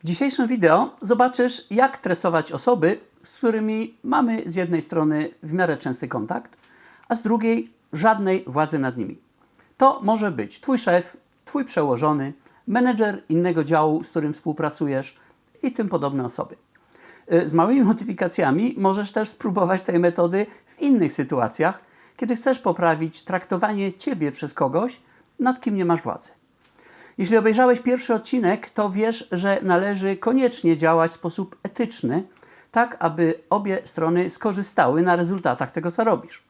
W dzisiejszym wideo zobaczysz, jak tresować osoby, z którymi mamy z jednej strony w miarę częsty kontakt, a z drugiej żadnej władzy nad nimi. To może być Twój szef, Twój przełożony, menedżer innego działu, z którym współpracujesz i tym podobne osoby. Y, Z małymi modyfikacjami możesz też spróbować tej metody w innych sytuacjach, kiedy chcesz poprawić traktowanie Ciebie przez kogoś, nad kim nie masz władzy. Jeśli obejrzałeś pierwszy odcinek, to wiesz, że należy koniecznie działać w sposób etyczny, tak aby obie strony skorzystały na rezultatach tego, co robisz.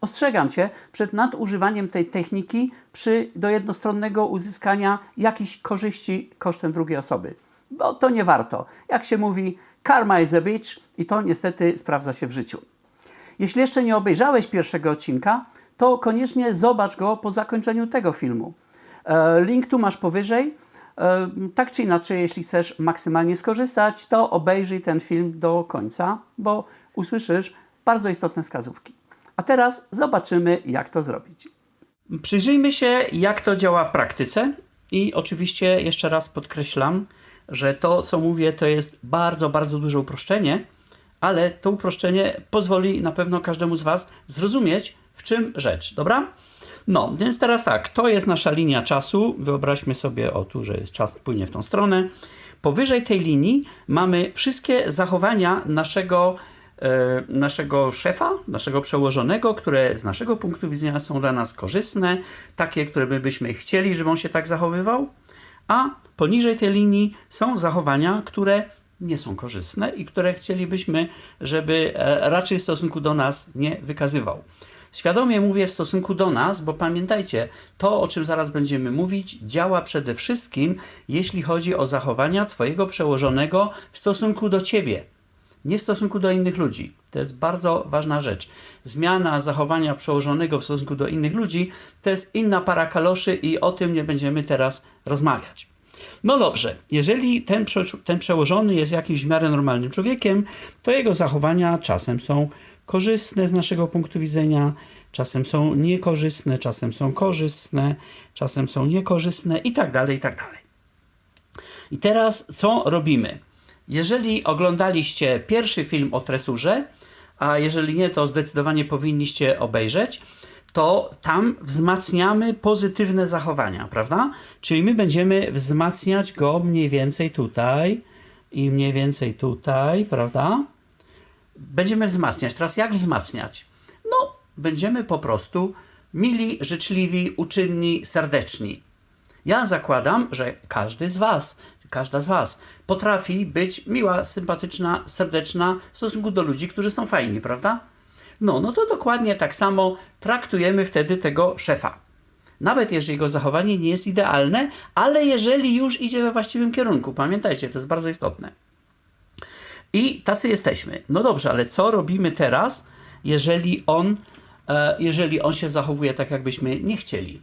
Ostrzegam Cię przed nadużywaniem tej techniki przy do jednostronnego uzyskania jakichś korzyści kosztem drugiej osoby, bo to nie warto. Jak się mówi, karma is a bitch i to niestety sprawdza się w życiu. Jeśli jeszcze nie obejrzałeś pierwszego odcinka, to koniecznie zobacz go po zakończeniu tego filmu. E, Link tu masz powyżej. E, Tak czy inaczej, jeśli chcesz maksymalnie skorzystać, to obejrzyj ten film do końca, bo usłyszysz bardzo istotne wskazówki. A teraz zobaczymy, jak to zrobić. Przyjrzyjmy się, jak to działa w praktyce. I oczywiście jeszcze raz podkreślam, że to, co mówię, to jest bardzo, bardzo duże uproszczenie, ale to uproszczenie pozwoli na pewno każdemu z Was zrozumieć, w czym rzecz, dobra? No, więc teraz tak, to jest nasza linia czasu. Wyobraźmy sobie, o tu, że czas płynie w tą stronę. Powyżej tej linii mamy wszystkie zachowania naszego, e, naszego szefa, naszego przełożonego, które z naszego punktu widzenia są dla nas korzystne, takie, które my byśmy chcieli, żeby on się tak zachowywał, a poniżej tej linii są zachowania, które nie są korzystne i które chcielibyśmy, żeby e, raczej w stosunku do nas nie wykazywał. Świadomie mówię w stosunku do nas, bo pamiętajcie, to o czym zaraz będziemy mówić, działa przede wszystkim, jeśli chodzi o zachowania Twojego przełożonego w stosunku do Ciebie, nie w stosunku do innych ludzi. To jest bardzo ważna rzecz. Zmiana zachowania przełożonego w stosunku do innych ludzi to jest inna para kaloszy i o tym nie będziemy teraz rozmawiać. No dobrze, jeżeli ten, prze, ten przełożony jest jakimś w miarę normalnym człowiekiem, to jego zachowania czasem są korzystne z naszego punktu widzenia, czasem są niekorzystne, czasem są korzystne, czasem są niekorzystne i tak dalej, i tak dalej. I teraz co robimy? Jeżeli oglądaliście pierwszy film o tresurze, a jeżeli nie, to zdecydowanie powinniście obejrzeć, to tam wzmacniamy pozytywne zachowania, prawda? Czyli my będziemy wzmacniać go mniej więcej tutaj i mniej więcej tutaj, prawda? Będziemy wzmacniać. Teraz jak wzmacniać? No, będziemy po prostu mili, życzliwi, uczynni, serdeczni. Ja zakładam, że każdy z Was, każda z Was potrafi być miła, sympatyczna, serdeczna w stosunku do ludzi, którzy są fajni, prawda? No, no to dokładnie tak samo traktujemy wtedy tego szefa. Nawet jeżeli jego zachowanie nie jest idealne, ale jeżeli już idzie we właściwym kierunku. Pamiętajcie, to jest bardzo istotne. I tacy jesteśmy. No dobrze, ale co robimy teraz, jeżeli on, e, jeżeli on się zachowuje tak, jakbyśmy nie chcieli?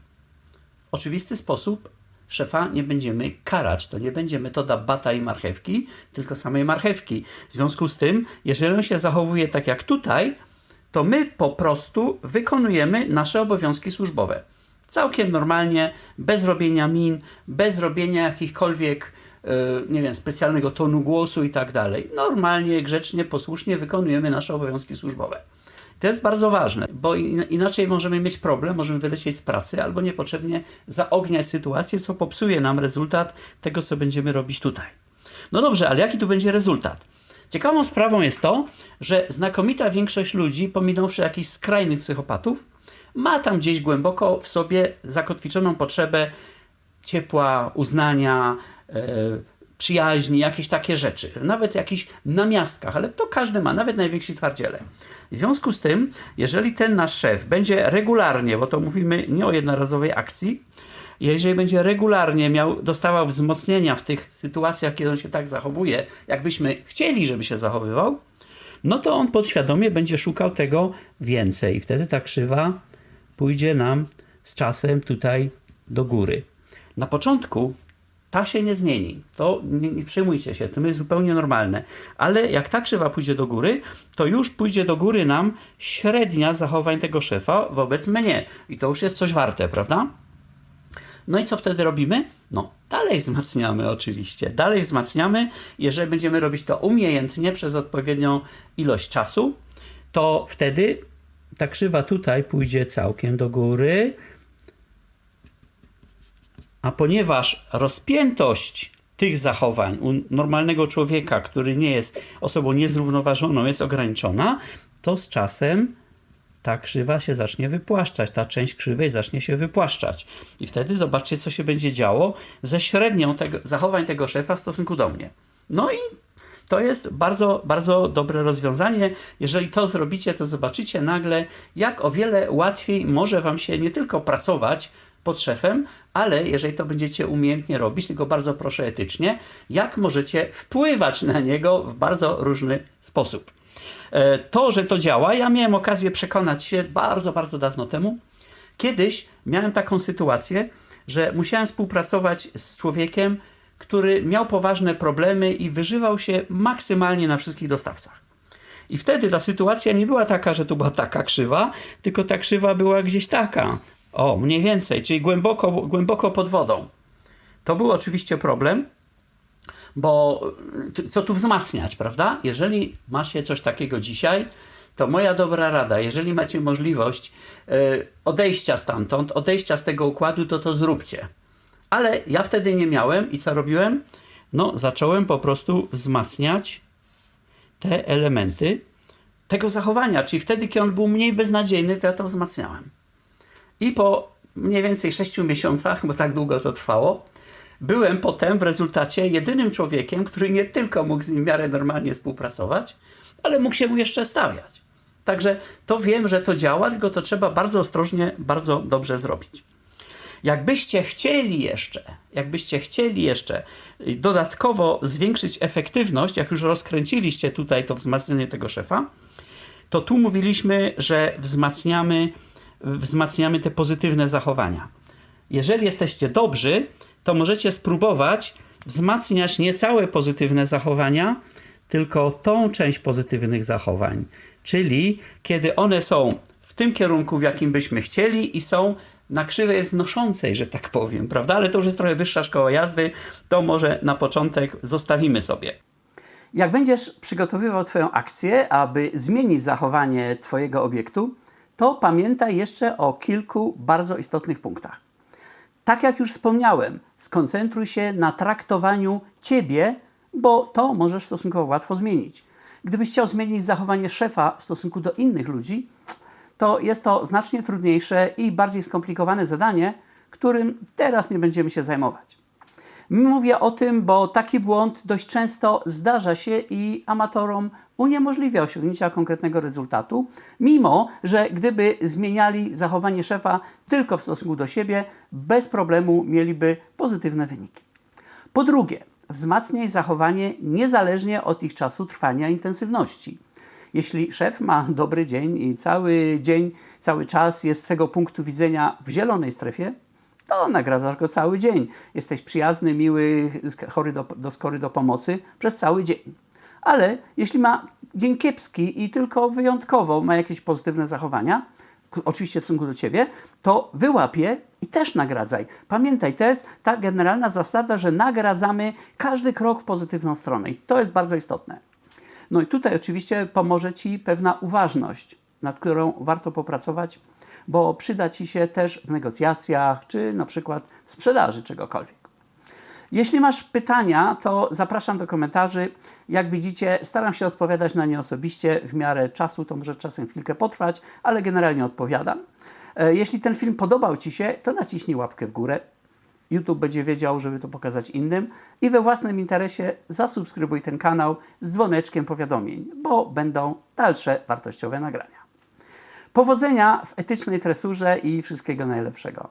W oczywisty sposób szefa nie będziemy karać. To nie będzie metoda bata i marchewki, tylko samej marchewki. W związku z tym, jeżeli on się zachowuje tak jak tutaj, to my po prostu wykonujemy nasze obowiązki służbowe. Całkiem normalnie, bez robienia min, bez robienia jakichkolwiek, nie wiem, specjalnego tonu głosu i tak dalej. Normalnie, grzecznie, posłusznie wykonujemy nasze obowiązki służbowe. To jest bardzo ważne, bo in- inaczej możemy mieć problem, możemy wylecieć z pracy albo niepotrzebnie zaogniać sytuację, co popsuje nam rezultat tego, co będziemy robić tutaj. No dobrze, ale jaki tu będzie rezultat? Ciekawą sprawą jest to, że znakomita większość ludzi, pominąwszy jakichś skrajnych psychopatów, ma tam gdzieś głęboko w sobie zakotwiczoną potrzebę ciepła, uznania, e, przyjaźni, jakieś takie rzeczy. Nawet jakichś namiastkach, ale to każdy ma, nawet najwięksi twardziele. W związku z tym, jeżeli ten nasz szef będzie regularnie, bo to mówimy nie o jednorazowej akcji, jeżeli będzie regularnie miał, dostawał wzmocnienia w tych sytuacjach, kiedy on się tak zachowuje, jakbyśmy chcieli, żeby się zachowywał, no to on podświadomie będzie szukał tego więcej. I wtedy ta krzywa pójdzie nam z czasem tutaj do góry. Na początku ta się nie zmieni. To nie, nie przejmujcie się, to jest zupełnie normalne. Ale jak ta krzywa pójdzie do góry, to już pójdzie do góry nam średnia zachowań tego szefa wobec mnie. I to już jest coś warte, prawda? No i co wtedy robimy? No, dalej wzmacniamy oczywiście. Dalej wzmacniamy. Jeżeli będziemy robić to umiejętnie przez odpowiednią ilość czasu, to wtedy ta krzywa tutaj pójdzie całkiem do góry. A ponieważ rozpiętość tych zachowań u normalnego człowieka, który nie jest osobą niezrównoważoną, jest ograniczona, to z czasem ta krzywa się zacznie wypłaszczać, ta część krzywej zacznie się wypłaszczać. I wtedy zobaczcie, co się będzie działo ze średnią tego, zachowań tego szefa w stosunku do mnie. No i to jest bardzo, bardzo dobre rozwiązanie. Jeżeli to zrobicie, to zobaczycie nagle, jak o wiele łatwiej może Wam się nie tylko pracować pod szefem, ale jeżeli to będziecie umiejętnie robić, tylko bardzo proszę etycznie, jak możecie wpływać na niego w bardzo różny sposób. E, To, że to działa, ja miałem okazję przekonać się bardzo, bardzo dawno temu. Kiedyś miałem taką sytuację, że musiałem współpracować z człowiekiem, który miał poważne problemy i wyżywał się maksymalnie na wszystkich dostawcach. I wtedy ta sytuacja nie była taka, że tu była taka krzywa, tylko ta krzywa była gdzieś taka. O, mniej więcej, czyli głęboko, głęboko pod wodą. To był oczywiście problem, bo y, co tu wzmacniać, prawda? Jeżeli macie coś takiego dzisiaj, to moja dobra rada, jeżeli macie możliwość y, odejścia stamtąd, odejścia z tego układu, to to zróbcie. Ale ja wtedy nie miałem i co robiłem? No, zacząłem po prostu wzmacniać te elementy tego zachowania, czyli wtedy, kiedy on był mniej beznadziejny, to ja to wzmacniałem. I po mniej więcej 6 miesiącach, bo tak długo to trwało, byłem potem w rezultacie jedynym człowiekiem, który nie tylko mógł z nim w miarę normalnie współpracować, ale mógł się mu jeszcze stawiać. Także to wiem, że to działa, tylko to trzeba bardzo ostrożnie, bardzo dobrze zrobić. Jakbyście chcieli jeszcze, jakbyście chcieli jeszcze dodatkowo zwiększyć efektywność, jak już rozkręciliście tutaj to wzmacnianie tego szefa, to tu mówiliśmy, że wzmacniamy, wzmacniamy te pozytywne zachowania. Jeżeli jesteście dobrzy, to możecie spróbować wzmacniać nie całe pozytywne zachowania, tylko tą część pozytywnych zachowań. Czyli kiedy one są w tym kierunku, w jakim byśmy chcieli i są na krzywej wznoszącej, że tak powiem, prawda? Ale to już jest trochę wyższa szkoła jazdy, to może na początek zostawimy sobie. Jak będziesz przygotowywał Twoją akcję, aby zmienić zachowanie Twojego obiektu, to pamiętaj jeszcze o kilku bardzo istotnych punktach. Tak jak już wspomniałem, skoncentruj się na traktowaniu Ciebie, bo to możesz stosunkowo łatwo zmienić. Gdybyś chciał zmienić zachowanie szefa w stosunku do innych ludzi, to jest to znacznie trudniejsze i bardziej skomplikowane zadanie, którym teraz nie będziemy się zajmować. Mówię o tym, bo taki błąd dość często zdarza się i amatorom uniemożliwia osiągnięcia konkretnego rezultatu, mimo że gdyby zmieniali zachowanie szefa tylko w stosunku do siebie, bez problemu mieliby pozytywne wyniki. Po drugie, wzmacniaj zachowanie niezależnie od ich czasu trwania intensywności. Jeśli szef ma dobry dzień i cały dzień, cały czas jest z Twojego punktu widzenia w zielonej strefie, to nagradzasz go cały dzień. Jesteś przyjazny, miły, chory do, do skory do pomocy przez cały dzień. Ale jeśli ma dzień kiepski i tylko wyjątkowo ma jakieś pozytywne zachowania, oczywiście w stosunku do Ciebie, to wyłapie i też nagradzaj. Pamiętaj, to jest ta generalna zasada, że nagradzamy każdy krok w pozytywną stronę i to jest bardzo istotne. No i tutaj oczywiście pomoże Ci pewna uważność, nad którą warto popracować, bo przyda Ci się też w negocjacjach, czy na przykład w sprzedaży czegokolwiek. Jeśli masz pytania, to zapraszam do komentarzy. Jak widzicie, staram się odpowiadać na nie osobiście w miarę czasu, to może czasem chwilkę potrwać, ale generalnie odpowiadam. E, Jeśli ten film podobał Ci się, to naciśnij łapkę w górę. YouTube będzie wiedział, żeby to pokazać innym i we własnym interesie zasubskrybuj ten kanał z dzwoneczkiem powiadomień, bo będą dalsze wartościowe nagrania. Powodzenia w etycznej tresurze i wszystkiego najlepszego.